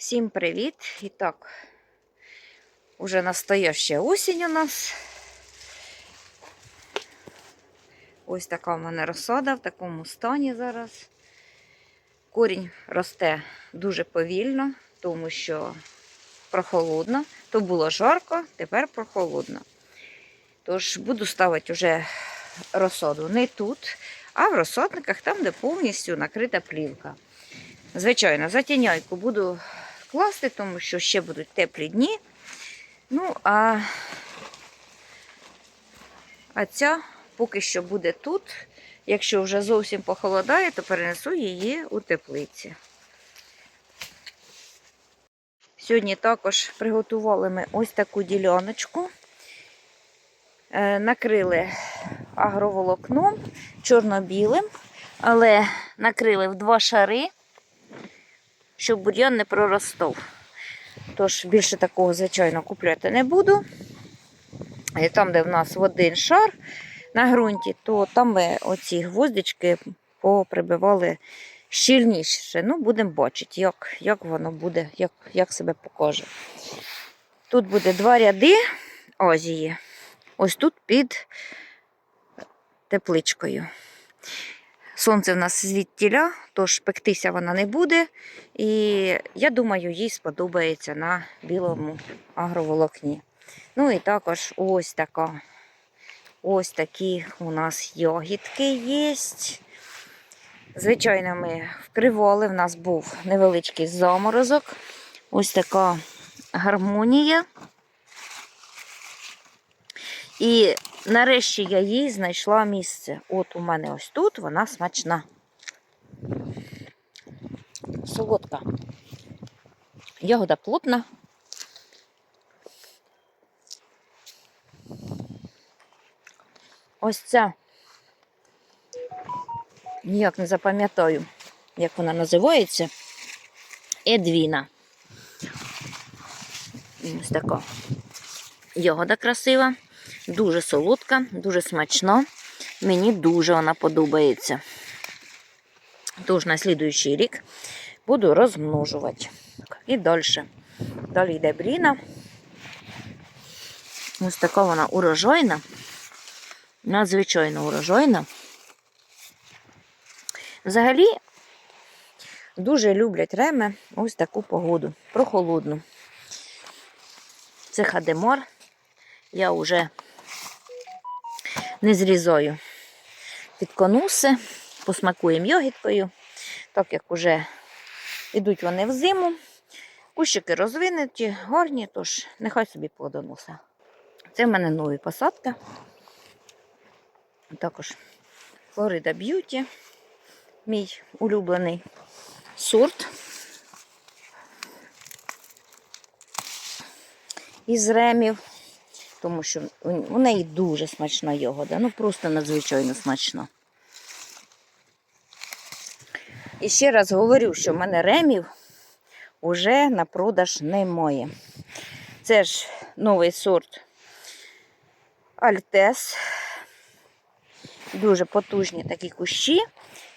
Всім привіт! І так, уже настояща осінь у нас. Ось така в мене розсада в такому стані зараз. Корінь росте дуже повільно, тому що прохолодно. То було жарко, тепер прохолодно. Тож буду ставити вже розсаду не тут, а в розсадниках, там, де повністю накрита плівка. Звичайно, затіняйку буду класти, тому що ще будуть теплі дні. Ну, а, а ця поки що буде тут. Якщо вже зовсім похолодає, то перенесу її у теплиці. Сьогодні також приготували ми ось таку діляночку. Е, Накрили агроволокном чорно-білим, але накрили в два шари щоб бур'ян не проростав. Тож більше такого, звичайно, купляти не буду. І там, де в нас один шар на ґрунті, то там ми оці гвоздички поприбивали щільніше. Ну, будемо бачити, як як воно буде, як, як себе покаже. Тут буде два ряди азії. Ось тут під тепличкою. Сонце в нас звідтіля, тож пектися вона не буде. І я думаю, їй сподобається на білому агроволокні. Ну і також ось така. Ось такі у нас ягідки є. Звичайно, ми вкривали, в нас був невеличкий заморозок. Ось така гармонія. І нарешті я їй знайшла місце. От у мене ось тут вона смачна. Солодка. Ягода плотна. Ось ця. Ніяк не запам'ятаю, як вона називається. Едвіна. Ось така. Ягода красива. Дуже солодка, дуже смачна. Мені дуже вона подобається. Тож на слідуючий рік буду розмножувати. І далі. Далі йде бріна. Ось така вона урожайна. Надзвичайно урожайна. Взагалі дуже люблять реми ось таку погоду. Прохолодну. Це хадемор. Я вже не зрізаю під конуси, посмакуємо йогіткою, так як вже йдуть вони в зиму. Кущики розвинуті, гарні, тож нехай собі плодоноса. Це в мене нові посадки. Також Флорида Б'юті, мій улюблений сорт. Із ремів тому що у неї дуже смачна ягода, ну просто надзвичайно смачна. І ще раз говорю, що в мене ремів вже на продаж немає. Це ж новий сорт Альтес. Дуже потужні такі кущі.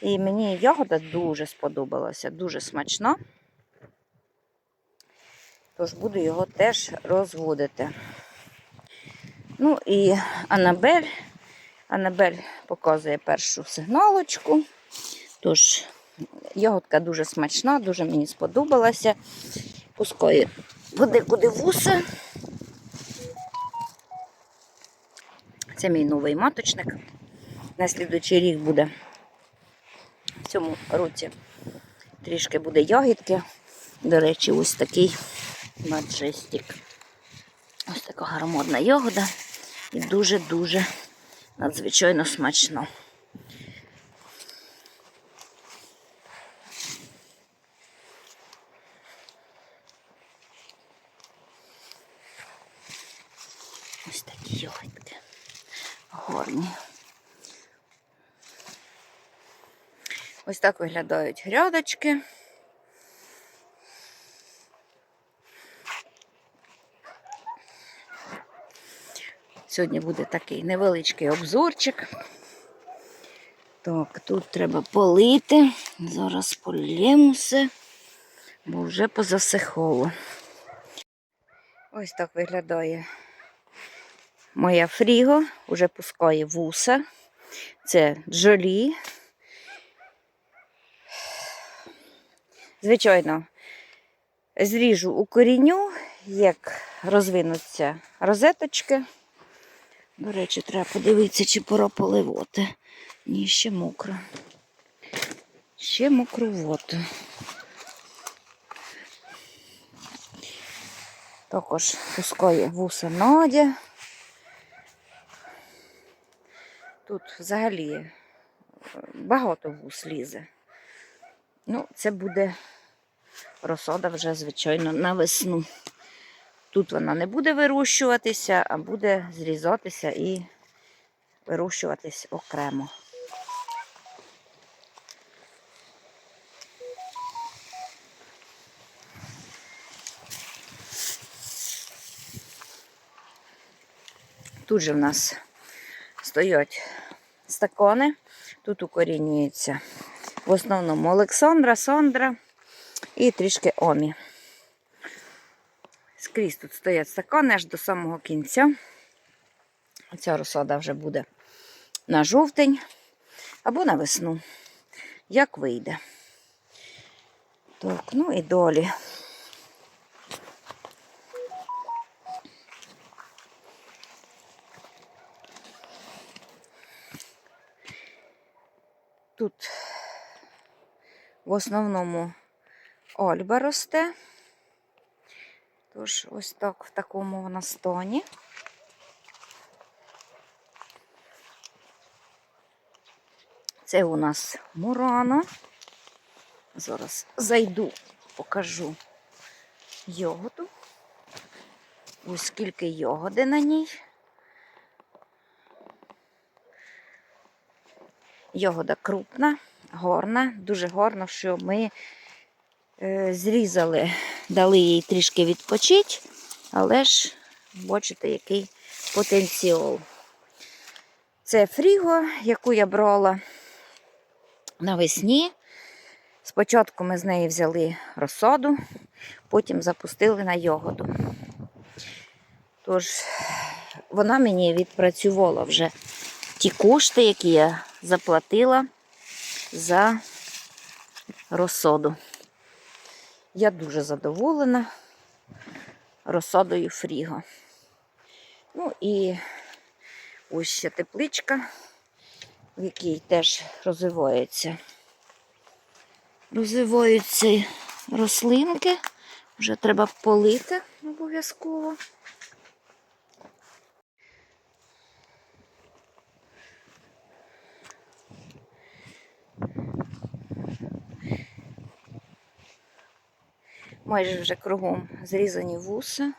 І мені ягода дуже сподобалася, дуже смачна. Тож буду його теж розводити. Ну і Анабель. Анабель показує першу сигналочку. Тож, ягодка дуже смачна, дуже мені сподобалася. Пускаю води куди вуса. Це мій новий маточник. На слідуючий рік буде в цьому році трішки буде ягідки. До речі, ось такий маджестик. Ось така гармонна ягода і дуже-дуже надзвичайно смачно. Ось такі ягодки гарні. Ось так виглядають грядочки. Сьогодні буде такий невеличкий обзорчик. Так, тут треба полити. Зараз полємо все. бо вже позасихало. Ось так виглядає моя фріго, уже пускає вуса. Це джолі. Звичайно, зріжу у корінню, як розвинуться розеточки. До речі, треба подивитися, чи пора поливати. Ні, ще мокро. Ще мокровато. Також пускає вуса Надя. Тут взагалі е, багато вус лізе. Ну, це буде розсада вже, звичайно, на весну. Тут вона не буде вирощуватися, а буде зрізатися і вирощуватись окремо. Тут же в нас стоять стакони. Тут укорінюється в основному Олександра, Сандра і трішки Омі. Скрізь тут стоять стакани аж до самого кінця. Ця розсада вже буде на жовтень або на весну. Як вийде. Так, ну і далі. Тут в основному ольба росте. Тож ось так в такому вона стані. Це у нас мурано. Зараз зайду, покажу йогоду. Ось скільки йогоди на ній. Йогода крупна, горна, дуже горна, що ми зрізали, дали їй трішки відпочити, але ж бачите, який потенціал. Це фріго, яку я брала навесні. Спочатку ми з неї взяли розсаду, потім запустили на йогоду. Тож вона мені відпрацювала вже ті кошти, які я заплатила за розсаду. Я дуже задоволена розсадою фріга. Ну і ось ще тепличка, в якій теж розвиваються. Розвиваються рослинки. Вже треба полити обов'язково. Майже вже кругом зрізані вуса.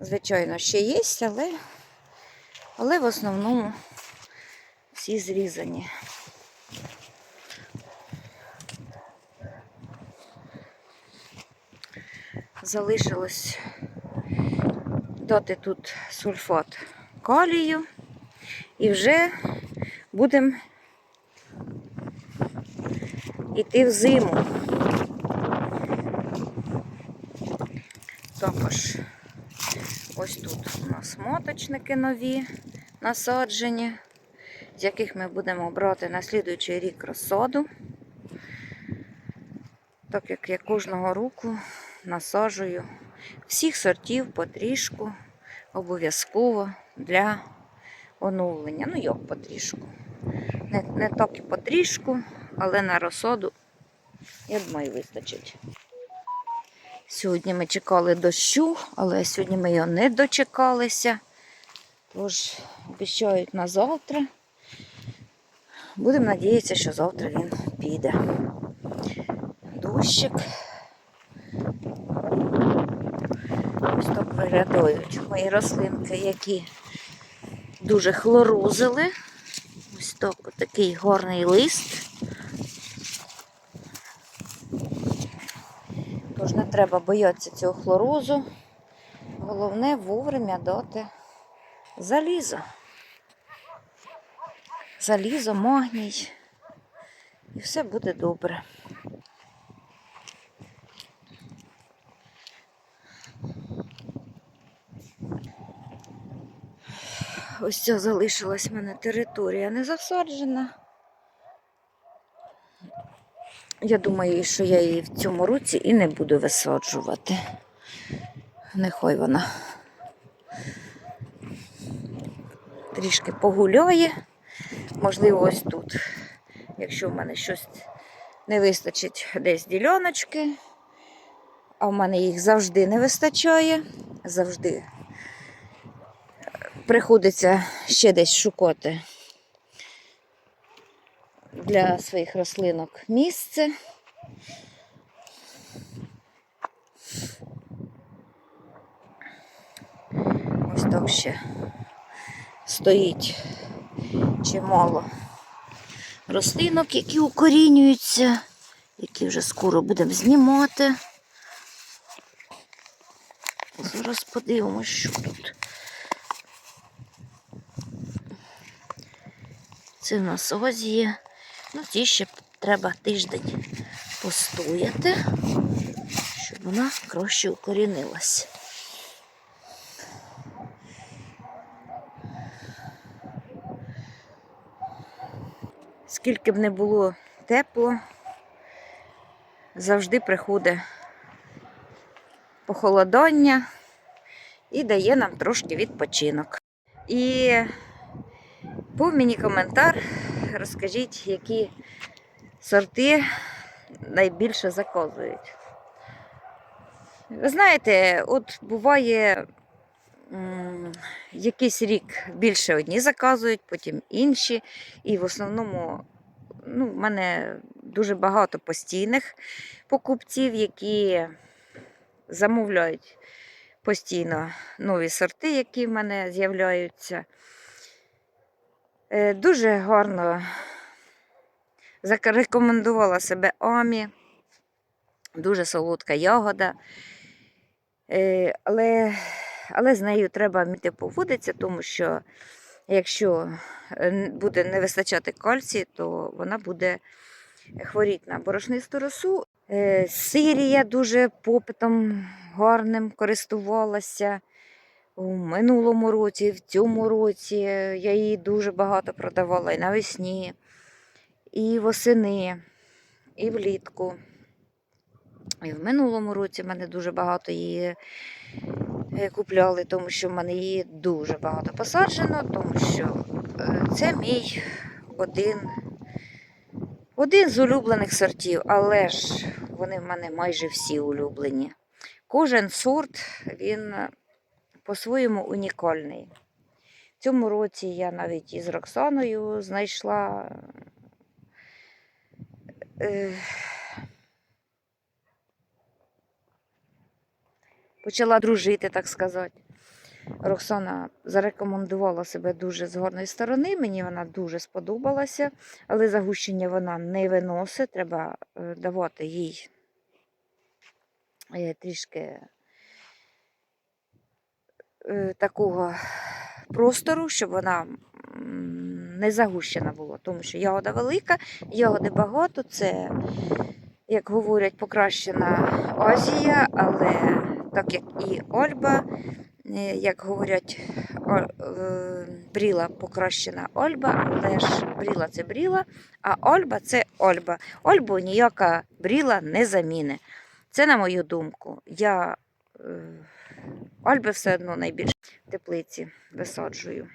Звичайно, ще є, але, але в основному всі зрізані. Залишилось дати тут сульфат калію і вже будемо йти в зиму. Також ось тут у нас нові насаджені, з яких ми будемо брати на слідуючий рік розсаду. Так як я кожного року насаджую всіх сортів потрішку, обов'язково для оновлення. Ну, як потрішку. Не, не так і потрішку, але на розсаду, я думаю, вистачить. Сьогодні ми чекали дощу, але сьогодні ми його не дочекалися. Тож обіцяють на завтра. Будемо надіятися, що завтра він піде. Дощик. Ось так виглядають мої рослинки, які дуже хлорозили. Ось так такий гарний лист. Тож не треба боятися цього хлорозу. Головне вовремя дати залізо. Залізо, магній. І все буде добре. Ось ця залишилась в мене територія не засаджена. Я думаю, що я її в цьому році і не буду висаджувати. Нехай вона. Трішки погуляє. Можливо, ось тут. Якщо в мене щось не вистачить десь діляночки, а в мене їх завжди не вистачає. Завжди приходиться ще десь шукати для своїх рослинок місце. Ось так ще стоїть чимало рослинок, які укорінюються, які вже скоро будемо знімати. Зараз подивимось, що тут. Це в нас озія. Ну, ці ще треба тиждень постояти, щоб вона краще укорінилась. Скільки б не було тепло, завжди приходить похолодання і дає нам трошки відпочинок. І був мені коментар, розкажіть, які сорти найбільше заказують. Ви знаєте, от буває якийсь рік більше одні заказують, потім інші. І в основному ну, в мене дуже багато постійних покупців, які замовляють постійно нові сорти, які в мене з'являються. Е, Дуже гарно зарекомендувала себе Амі. Дуже солодка ягода. Е, Але, але з нею треба вміти поводитися, тому що якщо е, буде не вистачати кальцію, то вона буде хворіти на борошнисту росу. Е, Сирія дуже попитом гарним користувалася. У минулому році, в цьому році я її дуже багато продавала і навесні, і восени, і влітку. І в минулому році в мене дуже багато її е, купляли, тому що в мене її дуже багато посаджено, тому що е, це мій один, один з улюблених сортів, але ж вони в мене майже всі улюблені. Кожен сорт, він по-своєму унікальний. В цьому році я навіть із Роксаною знайшла. Почала дружити, так сказати. Роксана зарекомендувала себе дуже з гарної сторони, мені вона дуже сподобалася, але загущення вона не виносить, треба е, давати їй е, трішки е, такого простору, щоб вона не загущена була, тому що ягода велика, ягоди багато, це, як говорять, покращена Азія, але так як і Ольба, е, як говорять, е, бріла покращена Ольба, але ж бріла це бріла, а Ольба це Ольба. Ольбу ніяка бріла не заміни. Це на мою думку. Я е, Ольби все одно найбільше в теплиці висаджую.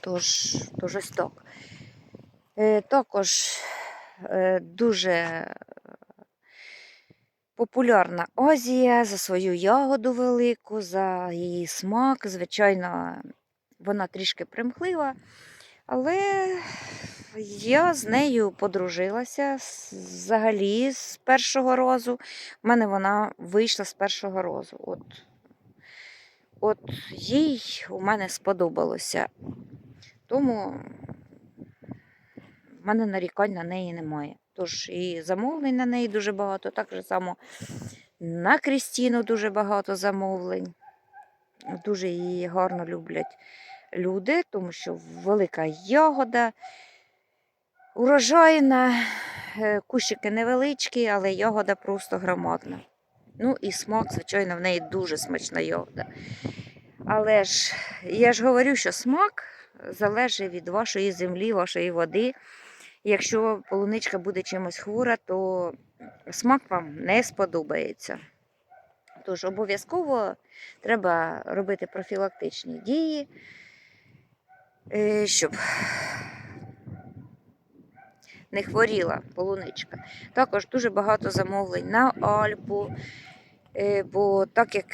Тож, тож ось так. Також дуже популярна Азія за свою ягоду велику, за її смак. Звичайно, вона трішки примхлива, але я з нею подружилася взагалі з першого разу. У мене вона вийшла з першого разу. От, от їй у мене сподобалося. Тому в мене нарікань на неї немає. Тож і замовлень на неї дуже багато. Так же само на Крістіну дуже багато замовлень. Дуже її гарно люблять люди, тому що велика ягода, урожайна, е, кущики невеличкі, але ягода просто громадна. Ну і смак, звичайно, в неї дуже смачна ягода. Але ж я ж говорю, що смак залежить від вашої землі, вашої води. Якщо полуничка буде чимось хвора, то смак вам не сподобається. Тож обов'язково треба робити профілактичні дії, е, щоб не хворіла полуничка. Також дуже багато замовлень на Альпу, е, бо так як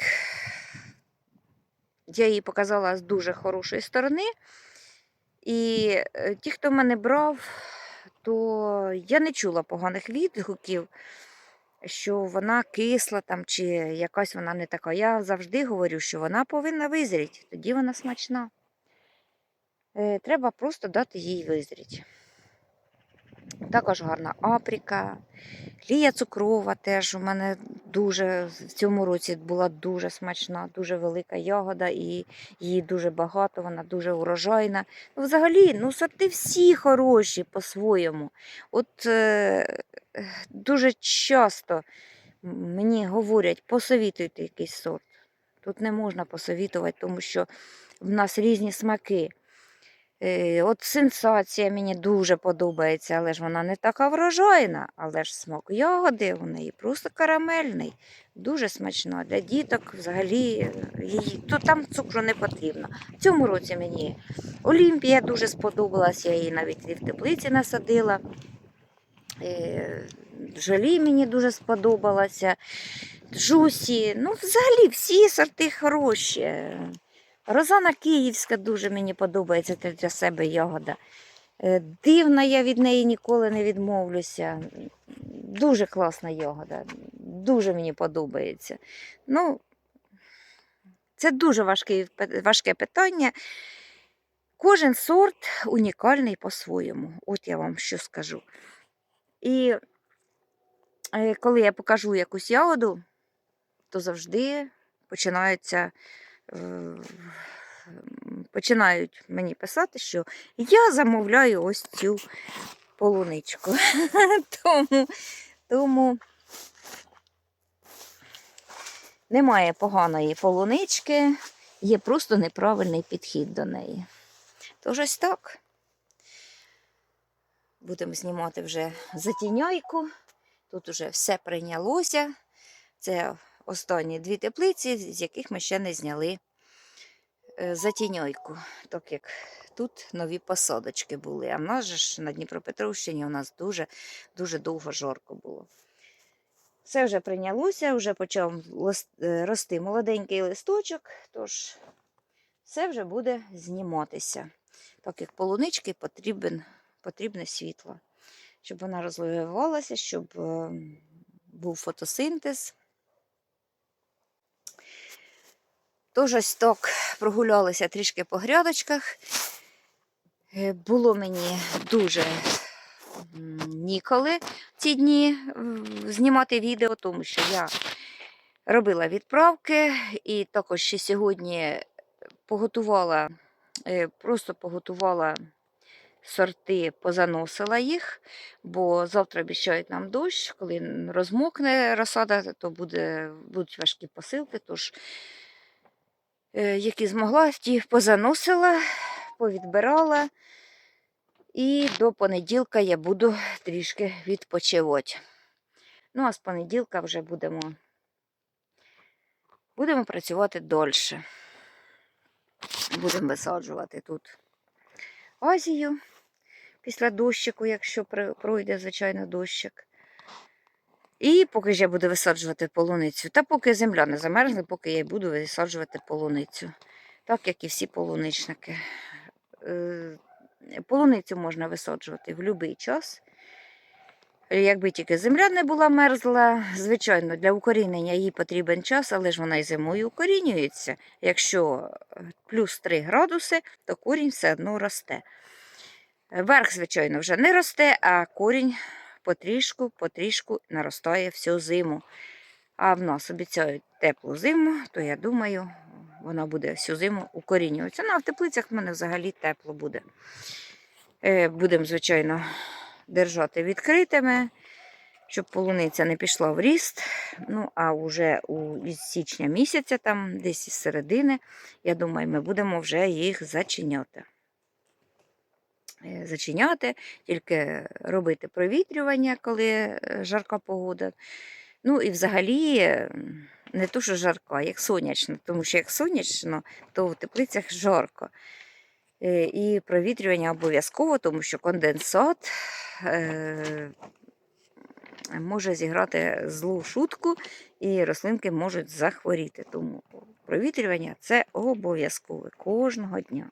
я її показала з дуже хорошої сторони, і е, ті, хто мене брав, то я не чула поганих відгуків, що вона кисла там, чи якась вона не така. Я завжди говорю, що вона повинна визріти, тоді вона смачна. Е, Треба просто дати їй визріти. Також гарна апріка. Лія цукрова теж у мене дуже в цьому році була дуже смачна, дуже велика ягода, і її дуже багато, вона дуже урожайна. Взагалі, ну сорти всі хороші по-своєму. От е, дуже часто мені говорять, посовітуйте якийсь сорт. Тут не можна посовітувати, тому що в нас різні смаки. Е, От сенсація мені дуже подобається, але ж вона не така врожайна, але ж смак ягоди у неї просто карамельний, дуже смачна. Для діток взагалі е, їй, то там цукру не потрібно. В цьому році мені Олімпія дуже сподобалась, я її навіть в теплиці насадила. Е, Жалі мені дуже сподобалася. Джусі, ну взагалі всі сорти хороші. Розана Київська дуже мені подобається це для себе ягода. Е, Дивна, я від неї ніколи не відмовлюся. Дуже класна ягода, дуже мені подобається. Ну, це дуже важке, важке питання. Кожен сорт унікальний по-своєму. От я вам що скажу. І е, коли я покажу якусь ягоду, то завжди починаються починають мені писати, що я замовляю ось цю полуничку. тому, тому немає поганої полунички, є просто неправильний підхід до неї. Тож ось так. Будемо знімати вже затіняйку. Тут вже все прийнялося. Це останні дві теплиці, з яких ми ще не зняли е, затіньойку, так як тут нові посадочки були. А в нас же ж на Дніпропетровщині у нас дуже дуже довго жорко було. Все вже прийнялося, вже почав е, рости молоденький листочок, тож все вже буде зніматися. Так як полунички потрібен, потрібне світло, щоб вона розвивалася, щоб е, був фотосинтез. Тож ось так прогулялися трішки по грядочках. Е, Було мені дуже ніколи ці дні знімати відео, тому що я робила відправки і також ще сьогодні поготувала, е, просто поготувала сорти, позаносила їх, бо завтра обіцяють нам дощ. Коли розмокне розсада, то буде, будуть важкі посилки. Тож які змогла, ті позаносила, повідбирала. І до понеділка я буду трішки відпочивати. Ну, а з понеділка вже будемо, будемо працювати дольше. Будемо висаджувати тут азію після дощику, якщо пройде, звичайно, дощик. І поки ж я буду висаджувати полуницю. Та поки земля не замерзне, поки я буду висаджувати полуницю. Так як і всі полуничники. Е, Полуницю можна висаджувати в будь-який час. Якби тільки земля не була мерзла, звичайно, для укорінення їй потрібен час, але ж вона і зимою укорінюється. Якщо е, плюс 3 градуси, то корінь все одно росте. Верх, звичайно, вже не росте, а корінь потрішку, потрішку наростає всю зиму. А в нас обіцяють теплу зиму, то я думаю, вона буде всю зиму укорінюватися. Ну, а в теплицях в мене взагалі тепло буде. Е, Будемо, звичайно, держати відкритими. щоб полуниця не пішла в ріст. Ну, а вже із січня місяця, там десь із середини, я думаю, ми будемо вже їх зачиняти. Е, Зачиняти, тільки робити провітрювання, коли е, жарка погода. Ну і взагалі е, не то, що жарка, як сонячно, тому що як сонячно, то в теплицях жарко. І провітрювання обов'язково, тому що конденсат може зіграти злу шутку, і рослинки можуть захворіти. Тому провітрювання це обов'язкове кожного дня.